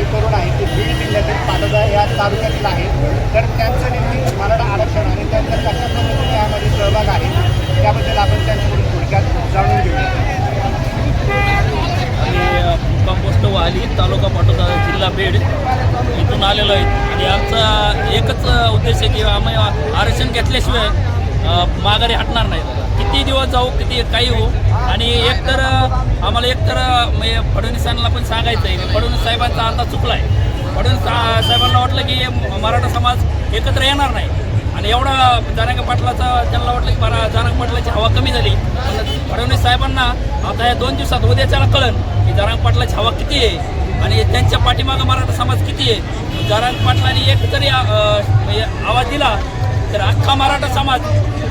काही तरुण आहेत ते बीड जिल्ह्यातील पाटोदा या तालुक्यातील आहेत. तर त्यांचं नेहमी मराठा आरक्षण आणि त्यांचा कशा पद्धतीने यामध्ये सहभाग आहे त्याबद्दल आपण त्यांच्याकडून थोडक्यात जाणून घेऊया. आणि कंपोस्ट वाली तालुका पाटोदा जिल्हा बीड इथून आलेलो आहे. आणि आमचा एकच उद्देश आहे की आम्ही आरक्षण घेतल्याशिवाय माघारी हटणार नाही. किती दिवस जाऊ किती काही होऊ आणि एकतर आम्हाला एकतर म्हणजे फडणवीसांना पण सांगायचं आहे की फडणवीस साहेबांचा अंदाज चुकला आहे फडणवीस सा- साहेबांना वाटलं की मराठा समाज एकत्र येणार नाही. आणि एवढा जारंग पाटलाचा त्यांना वाटलं की मरा जारंग पाटलाची हवा कमी झाली. फडणवीस साहेबांना आता या दोन दिवसात उद्याच्याला कळन की जारंग पाटलाची हवा किती आहे. आणि त्यांच्या पाठीमागं मराठा समाज किती आहे. जारंग पाटलांनी एक तरी म्हणजे आवाज दिला तर अख्खा मराठा समाज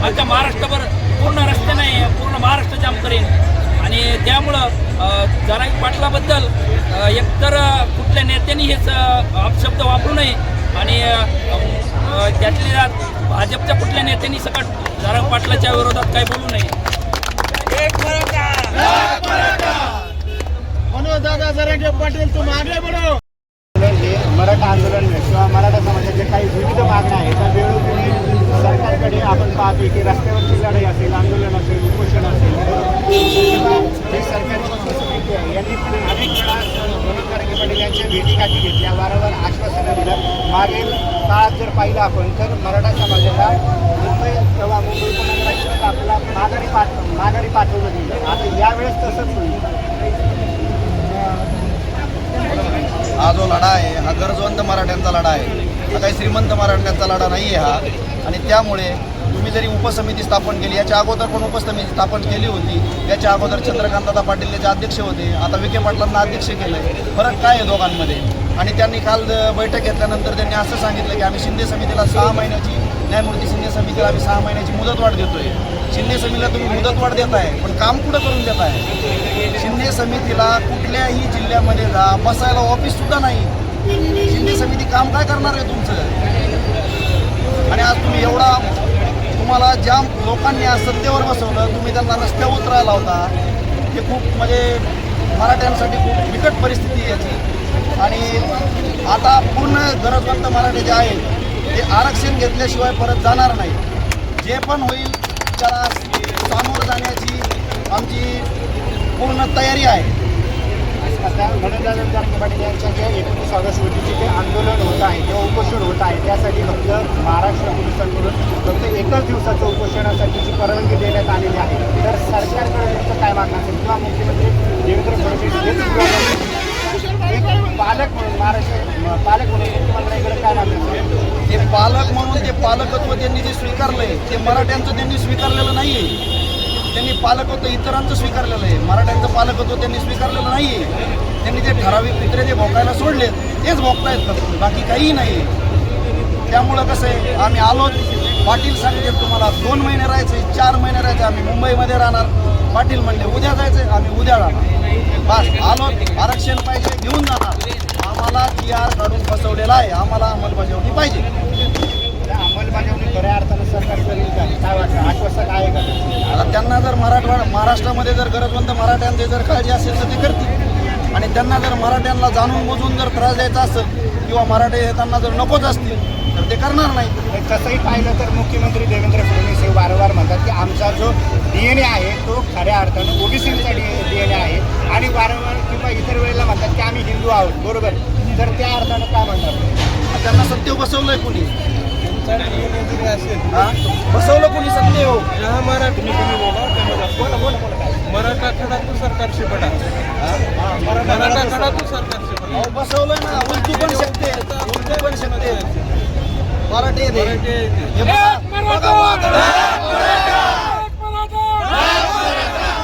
अख्खा महाराष्ट्रभर पूर्ण रस्ते नाही पूर्ण महाराष्ट्र जाम करेन. आणि त्यामुळं अ, जारंग पाटलाबद्दल एकतर कुठल्या नेत्यांनी हेच अपशब्द वापरू नये. आणि त्यातल्या त्यात भाजपच्या कुठल्या नेत्यांनी सकट जारंग पाटलाच्या विरोधात काही बोलू नये. दादा जरांगे पाटील मराठा आंदोलन किंवा मराठा समाजाच्या काही विविध मागण्या आहेत त्या वेळोवेळी पाहतो की रस्त्यावरची लढाई असेल आंदोलन असेल उपोषण असेल किंवा जे सरकारी आहे यांनी अनेक वेळा मनोज जरांगे पाटील यांच्या भेटी गाठी घेतल्या. वारंवार आश्वासनं दिलं. मागील काळात जर पाहिलं आपण तर मराठा समाजाला मुंबई किंवा मुंबई उपनगरात आपल्याला माघारी पाठ माघारी पाठवलं गेलं. आता यावेळेस तसंच होईल. हा जो लढा आहे हा गरजवंत मराठ्यांचा लढा आहे. हा काही श्रीमंत मराठ्यांचा लढा नाही आहे हा. आणि त्यामुळे तुम्ही जरी उपसमिती स्थापन केली याच्या अगोदर पण उपसमिती स्थापन केली होती. याच्या अगोदर चंद्रकांतदादा पाटील याचे अध्यक्ष होते. आता विखे पाटलांना अध्यक्ष केलं आहे फरक काय आहे दोघांमध्ये? आणि त्यांनी काल बैठक घेतल्यानंतर त्यांनी असं सांगितलं की आम्ही शिंदे समितीला सहा महिन्याची न्यायमूर्ती शिंदे समितीला आम्ही सहा महिन्याची मुदतवाढ देतोय. शिंदे समितीला तुम्ही मुदतवाढ देताय पण काम कुठं करून देताय? शिंदे समितीला कुठल्याही जिल्ह्यामध्ये जा बसायला ऑफिस सुद्धा नाही. शिंदे समिती काम काय करणार आहे तुमचं? आणि आज तुम्ही एवढा तुम्हाला ज्या लोकांनी आज सत्तेवर बसवलं तुम्ही त्यांना रस्त्यावर उतरायला होता हे खूप म्हणजे मराठ्यांसाठी खूप बिकट परिस्थिती याची. आणि आता पूर्ण गरजवंत मराठी जे आहेत ते आरक्षण घेतल्याशिवाय परत जाणार नाही. जे पण होईल त्याला सामोरं जाण्याची आमची पूर्ण तयारी आहे. आता मनोजदादा जरांगे पाटील यांच्या जे एकोणीस ऑगस्ट रोजीचे जे आंदोलन होत आहे किंवा उपोषण होत आहे त्यासाठी फक्त महाराष्ट्र पोलिसांकडून फक्त एकच दिवसाचं उपोषणासाठीची परवानगी देण्यात आलेली आहे तर सरकारकडे तुमचं काय मागणं असेल किंवा मुख्यमंत्री देवेंद्र फडणवीस एक पालक म्हणून महाराष्ट्र पालक म्हणून मुख्यमंत्र्यांकडे काय मागणं ते पालक म्हणून ते पालकत्व त्यांनी जे स्वीकारलंय ते मराठ्यांचं त्यांनी स्वीकारलेलं नाहीये. त्यांनी पालकत्व इतरांचं स्वीकारलेलं आहे. मराठ्यांचं पालकत्व त्यांनी स्वीकारलेलं नाहीये. त्यांनी ते ठराविक पित्रे जे भोकायला सोडलेत तेच भोगतायत फक्त. बाकी काहीही नाही. त्यामुळं कसं आहे आम्ही आलो पाटील सांगते तुम्हाला दोन महिने राहायचे चार महिने राहायचे आम्ही मुंबईमध्ये राहणार. पाटील म्हणले उद्या जायचं आम्ही उद्या राहणार. बस आलो आरक्षण पाहिजे घेऊन जाणार. आम्हाला जी आर काढून फसवलेला आहे. आम्हाला अंमलबजावणी पाहिजे. अंमलबजावणी खऱ्या सरकार करेल का काय वाटतं आश्वासक आहे का? आता त्यांना जर मराठवाडा महाराष्ट्रामध्ये जर गरजवंत मराठ्यांचे जर काळजी असेल तर ते करतील आणि त्यांना जर मराठ्यांना जाणून बुजून जर त्रास द्यायचा असेल किंवा मराठे हे त्यांना जर नकोच असतील तर ते करणार नाही तसंही पाहिलं तर मुख्यमंत्री देवेंद्र फडणवीस हे वारंवार म्हणतात की आमचा जो डी एन ए आहे तो खऱ्या अर्थानं ओबीसीचा डी डी एन ए आहे आणि वारंवार किंवा इतर वेळेला म्हणतात की आम्ही हिंदू आहोत बरोबर तर त्या अर्थानं काय म्हणतात त्यांना सत्य बसवलंय कुणी हा? बसवलं कुणी सत्य हो. हा मराठी मराठा खडा तू सरकारशी पडा. मराठा खडा तू सरकारशी पडा. अहो, बसवलंय ना उलटू पण शकते उलटू पण शकते मराठी. मराठी